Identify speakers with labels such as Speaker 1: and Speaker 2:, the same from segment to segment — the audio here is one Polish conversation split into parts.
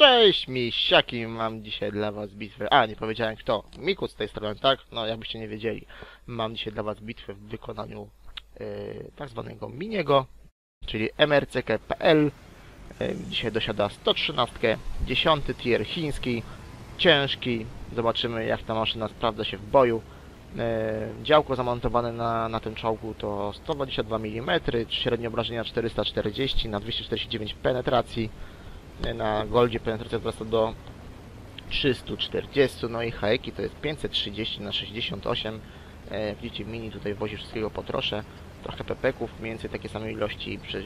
Speaker 1: Cześć misiaki, mam dzisiaj dla was bitwę. A, nie powiedziałem kto. Miku z tej strony, tak? No, jakbyście nie wiedzieli. Mam dzisiaj dla was bitwę w wykonaniu yy, tak zwanego miniego, czyli mrck.pl. Yy, dzisiaj dosiada 113, 10 tier chiński, ciężki. Zobaczymy jak ta maszyna sprawdza się w boju. Yy, działko zamontowane na, na tym czołgu to 122 mm, średnie obrażenia 440 na 249 penetracji na Goldzie penetracja wzrasta do 340, no i hajeki to jest 530 na 68. E, widzicie, mini tutaj wozi wszystkiego po trosze. Trochę pepeków, mniej więcej takie same ilości prze, e,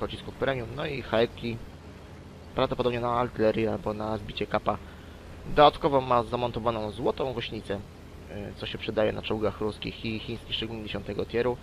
Speaker 1: pocisków premium, no i hajeki prawdopodobnie na artylerię albo na zbicie kapa. Dodatkowo ma zamontowaną złotą gośnicę, e, co się przydaje na czołgach ruskich i chińskich, szczególnie 10 tieru,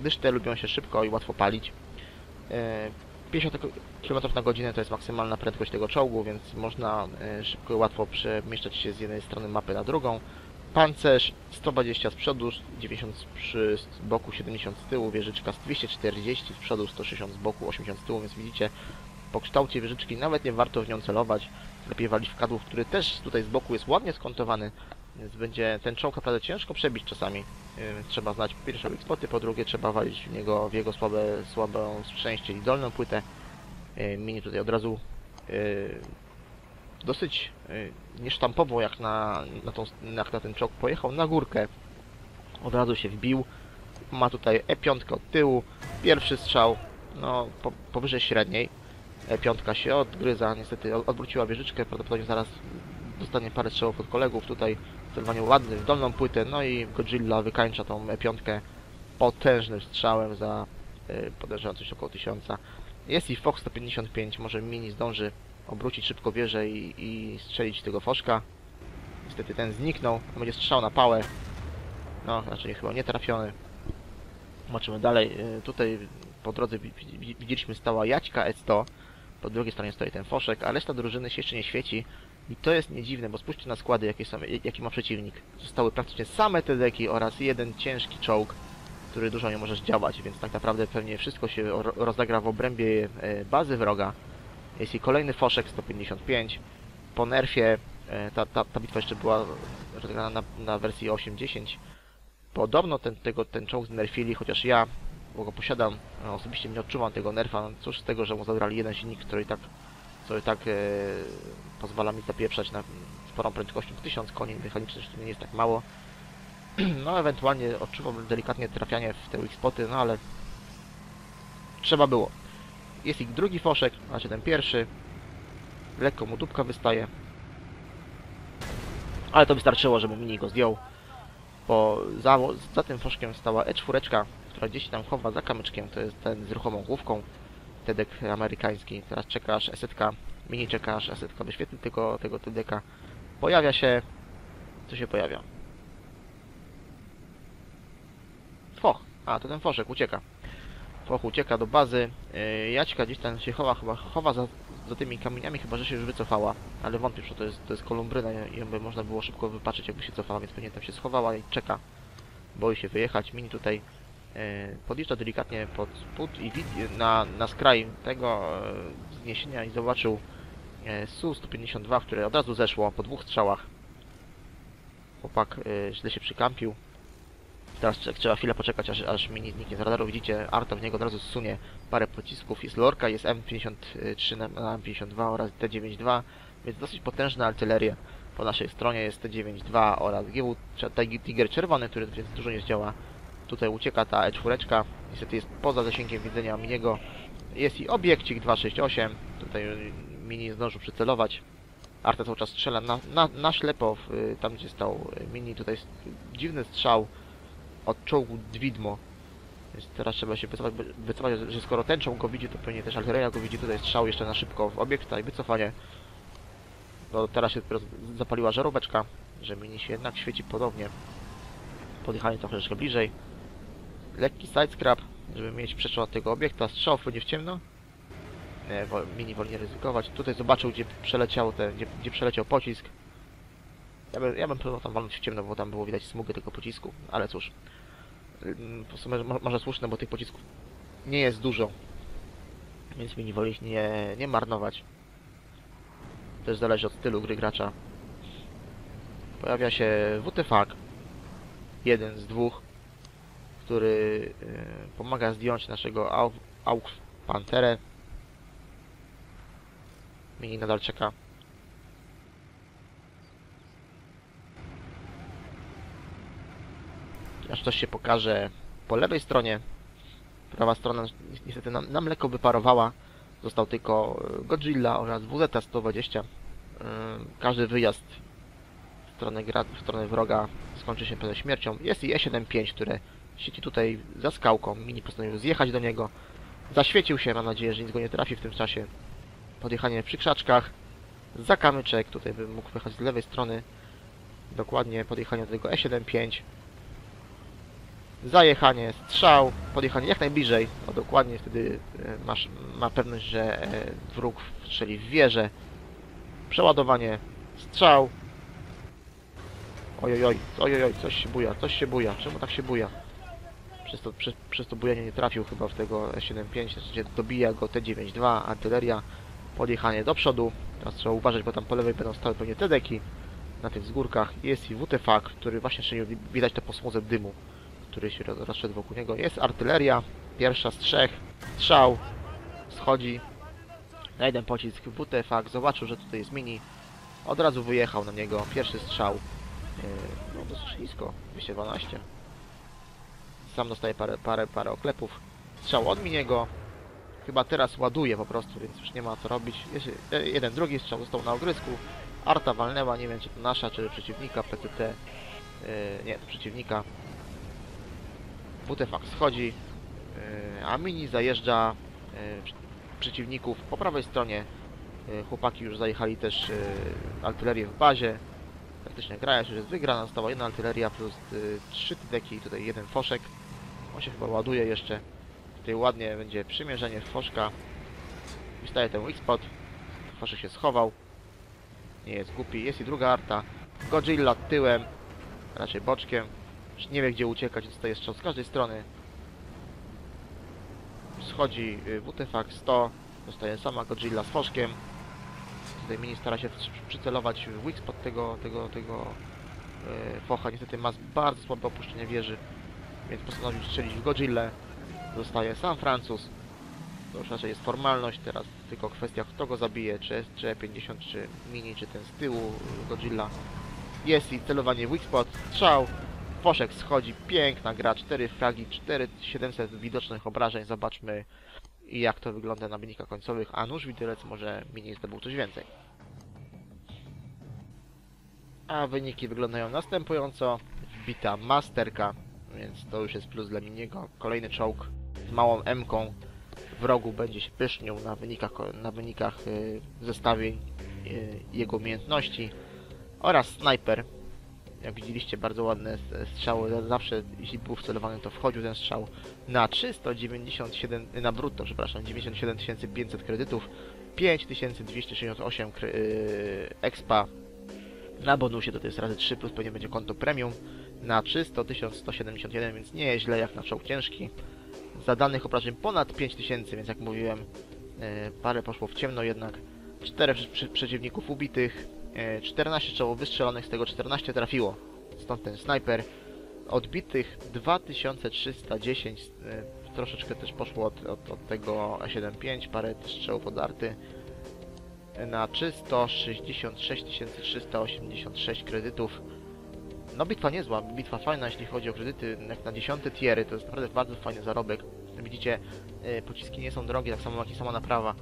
Speaker 1: gdyż te lubią się szybko i łatwo palić. E, 50 km na godzinę to jest maksymalna prędkość tego czołgu, więc można e, szybko i łatwo przemieszczać się z jednej strony mapy na drugą. Pancerz 120 z przodu, 90 przy boku, 70 z tyłu, wieżyczka z 240 z przodu, 160 z boku, 80 z tyłu, więc widzicie po kształcie wieżyczki nawet nie warto w nią celować. Lepiej walić w kadłub, który też tutaj z boku jest ładnie skontowany, więc będzie ten czołg naprawdę ciężko przebić czasami. Yy, Trzeba znać po pierwsze spoty, po drugie trzeba walić w niego w jego słabe, słabą szczęście i dolną płytę. Yy, Mini tutaj od razu yy, dosyć niesztampowo jak na, na, tą, jak na ten czołg pojechał na górkę. Od razu się wbił. Ma tutaj E5 od tyłu. Pierwszy strzał no po, powyżej średniej. E5 się odgryza, niestety od- odwróciła wieżyczkę, prawdopodobnie zaraz dostanie parę strzałów od kolegów tutaj celowanie ładne w dolną płytę, no i Godzilla wykańcza tą E5 potężnym strzałem za y, podejrzewam coś około 1000. Jest i Fox 155, może Mini zdąży obrócić szybko wieżę i, i strzelić tego foszka. Niestety ten zniknął, będzie strzał na pałę. No, raczej chyba nie trafiony. Zobaczymy dalej. Y, Tutaj po drodze wi- wi- widzieliśmy stała Jaćka S100. Po drugiej stronie stoi ten foszek, a reszta drużyny się jeszcze nie świeci. I to jest niedziwne, bo spójrzcie na składy, jakie są, jaki ma przeciwnik. Zostały praktycznie same te deki oraz jeden ciężki czołg, który dużo nie możesz działać, więc tak naprawdę pewnie wszystko się ro- rozegra w obrębie e, bazy wroga. Jest i kolejny foszek 155. Po nerfie e, ta, ta, ta bitwa jeszcze była rozegrana na, na wersji 8.10. Podobno ten, tego, ten czołg znerfili, chociaż ja, bo go posiadam, e, osobiście nie odczuwam tego nerfa. No, Cóż z tego, że mu zabrali jeden silnik, który i tak, co i tak e, pozwala mi zapieprzać na sporą prędkością 1000 koni mechanicznych, to nie jest tak mało. No ewentualnie odczuwam delikatnie trafianie w te weak spoty, no ale trzeba było. Jest ich drugi foszek, znaczy ten pierwszy. Lekko mu dupka wystaje. Ale to wystarczyło, żeby mini go zdjął. Bo za, za tym foszkiem stała E4, która gdzieś tam chowa za kamyczkiem. To jest ten z ruchomą główką. Tedek amerykański. Teraz czeka aż esetka. Mini czeka aż esetka wyświetli tego, tego Tedeka. Pojawia się... Co się pojawia? Foch. A, to ten foszek ucieka. Foch ucieka do bazy. Yy, Jaćka gdzieś tam się chowa, chyba chowa za, za tymi kamieniami, chyba że się już wycofała. Ale wątpię, że to jest, to jest kolumbryna i ją by można było szybko wypatrzeć, jakby się cofała, więc pewnie tam się schowała i czeka. Boi się wyjechać. Mini tutaj podjeżdża delikatnie pod spód i na, na skraj tego wzniesienia i zobaczył yy, Su-152, które od razu zeszło po dwóch strzałach. Chłopak źle się przykampił. Teraz trze- trzeba chwilę poczekać, aż, aż mini zniknie z radaru. Widzicie, Arta w niego od razu zsunie parę pocisków. Jest Lorka, jest M53 na, na M52 oraz T92, więc dosyć potężna artyleria. Po naszej stronie jest T92 oraz GW Tig- Tiger czerwony, który więc dużo nie zdziała. Tutaj ucieka ta E4, niestety jest poza zasięgiem widzenia miniego. Jest i obiekcik 268, tutaj mini zdążył przycelować. Arta cały czas strzela na, na, na ślepo, w, y, tam gdzie stał mini. Tutaj jest dziwny strzał od czołgu Dwidmo. Więc teraz trzeba się wycofać, wycofać, że skoro ten czołg go widzi, to pewnie też artyleria go widzi. Tutaj strzał jeszcze na szybko w obiekt, tutaj wycofanie. No teraz się dopiero zapaliła żaróweczka, że mini się jednak świeci podobnie. Podjechanie trochę bliżej. Lekki sidescrap, żeby mieć przeszło od tego obiekta. Strzał wpłynie w ciemno. Nie, wo- mini woli nie ryzykować. Tutaj zobaczył, gdzie przeleciał ten, gdzie, gdzie przeleciał pocisk. Ja bym, ja bym próbował tam walnąć w ciemno, bo tam było widać smugę tego pocisku, ale cóż. W sumie mo- może słuszne, bo tych pocisków nie jest dużo. Więc mini woli nie, nie marnować. Też zależy od stylu gry gracza. Pojawia się WTFAK. Jeden z dwóch, który e, pomaga zdjąć naszego Au- AUX Panterę. Mini nadal czeka. Aż coś się pokaże po lewej stronie. Prawa strona ni- niestety nam, nam lekko wyparowała. Został tylko e, Godzilla oraz WZ-120. Ym, Każdy wyjazd w stronę, w stronę wroga skończy się pewną śmiercią. Jest i E75, które siedzi tutaj za skałką. Mini postanowił zjechać do niego. Zaświecił się, mam nadzieję, że nic go nie trafi w tym czasie. Podjechanie przy krzaczkach. Za kamyczek, tutaj bym mógł wyjechać z lewej strony. Dokładnie podjechanie do tego E75. Zajechanie, strzał, podjechanie jak najbliżej. O dokładnie wtedy e, masz, ma pewność, że e, wróg strzeli w wieżę. Przeładowanie, strzał. Ojojoj, ojojoj, coś się buja, coś się buja. Czemu tak się buja? Przez to, przez, przez to bujanie nie trafił chyba w tego E75, w zasadzie dobija go T92, artyleria, podjechanie do przodu. Teraz trzeba uważać, bo tam po lewej będą stały pewnie te deki na tych wzgórkach. Jest i WTFAK, który właśnie wi- widać to po smudze dymu, który się roz- rozszedł wokół niego. Jest artyleria, pierwsza z trzech, strzał, schodzi na jeden pocisk WTFAK, zobaczył, że tutaj jest mini, od razu wyjechał na niego, pierwszy strzał, Yy, no dosyć nisko, 212. Sam dostaje parę, parę, parę oklepów. Strzał od Miniego. Chyba teraz ładuje po prostu, więc już nie ma co robić. Jeszcze e, jeden, drugi strzał został na ogrysku. Arta walnęła, nie wiem czy to nasza, czy przeciwnika, PTT. Yy, nie, to przeciwnika. WTFAK schodzi, yy, a Mini zajeżdża yy, przeciwników po prawej stronie. Yy, chłopaki już zajechali też yy, artylerię w bazie. Praktycznie gra już jest wygrana, została jedna artyleria plus y, trzy deki, tutaj jeden foszek. On się chyba ładuje jeszcze. Tutaj ładnie będzie przymierzenie foszka. Wystaje weak spot. Foszek się schował. Nie jest głupi. Jest i druga arta. Godzilla tyłem. Raczej boczkiem. Już nie wie gdzie uciekać, dostaje strzał z każdej strony. Schodzi y, WTFAK 100. Dostaje sama Godzilla z foszkiem. Tutaj mini stara się przy- przycelować w Wix pod tego, tego, tego e, focha. Niestety ma bardzo słabe opuszczenie wieży, więc postanowił strzelić w Godzillę. Zostaje sam Francuz. To już raczej jest formalność, teraz tylko kwestia kto go zabije, czy SG-50, czy Mini, czy ten z tyłu Godzilla. Jest i celowanie w weak spot, strzał, Foszek schodzi, piękna gra, 4 fragi, 4700 widocznych obrażeń, zobaczmy jak to wygląda na wynikach końcowych, a nuż widelec może Mini zdobył coś więcej. A wyniki wyglądają następująco. Wbita masterka, więc to już jest plus dla Miniego. Kolejny czołg z małą M-ką w rogu będzie się pysznił na wynikach, na wynikach y, zestawień y, jego umiejętności. Oraz snajper. Jak widzieliście, bardzo ładne strzały. Zawsze, jeśli był wcelowany, to wchodził ten strzał na 397, na brutto, przepraszam, 97 500 kredytów, 5268 kre, yy, expa na bonusie, to, to jest razy 3, plus pewnie będzie konto premium na 300 171, więc nie jest źle jak na czołg ciężki. Zadanych obrażeń ponad 5000, więc jak mówiłem, yy, parę poszło w ciemno jednak. 4 przeciwników ubitych, yy, 14 strzałów wystrzelonych, z tego 14 trafiło. Stąd ten snajper odbitych 2310 e, troszeczkę też poszło od, od, od tego A75 parę strzałów od arty E, na 366 386 kredytów no bitwa niezła, bitwa fajna jeśli chodzi o kredyty jak na 10 tiery to jest naprawdę bardzo fajny zarobek widzicie e, pociski nie są drogie tak samo jak i sama naprawa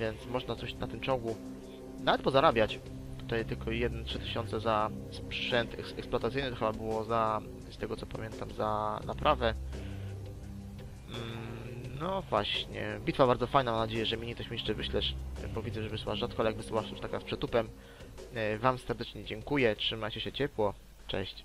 Speaker 1: więc można coś na tym czołgu nawet pozarabiać tutaj tylko 1 3000 za sprzęt eks- eksploatacyjny to chyba było za, z tego co pamiętam, za naprawę. Mm, No właśnie, bitwa bardzo fajna, mam nadzieję, że mini też mi jeszcze wyślesz, bo widzę, że wysłasz rzadko, ale jak wysyłasz już taka z przetupem. E, Wam serdecznie dziękuję, trzymajcie się ciepło, cześć.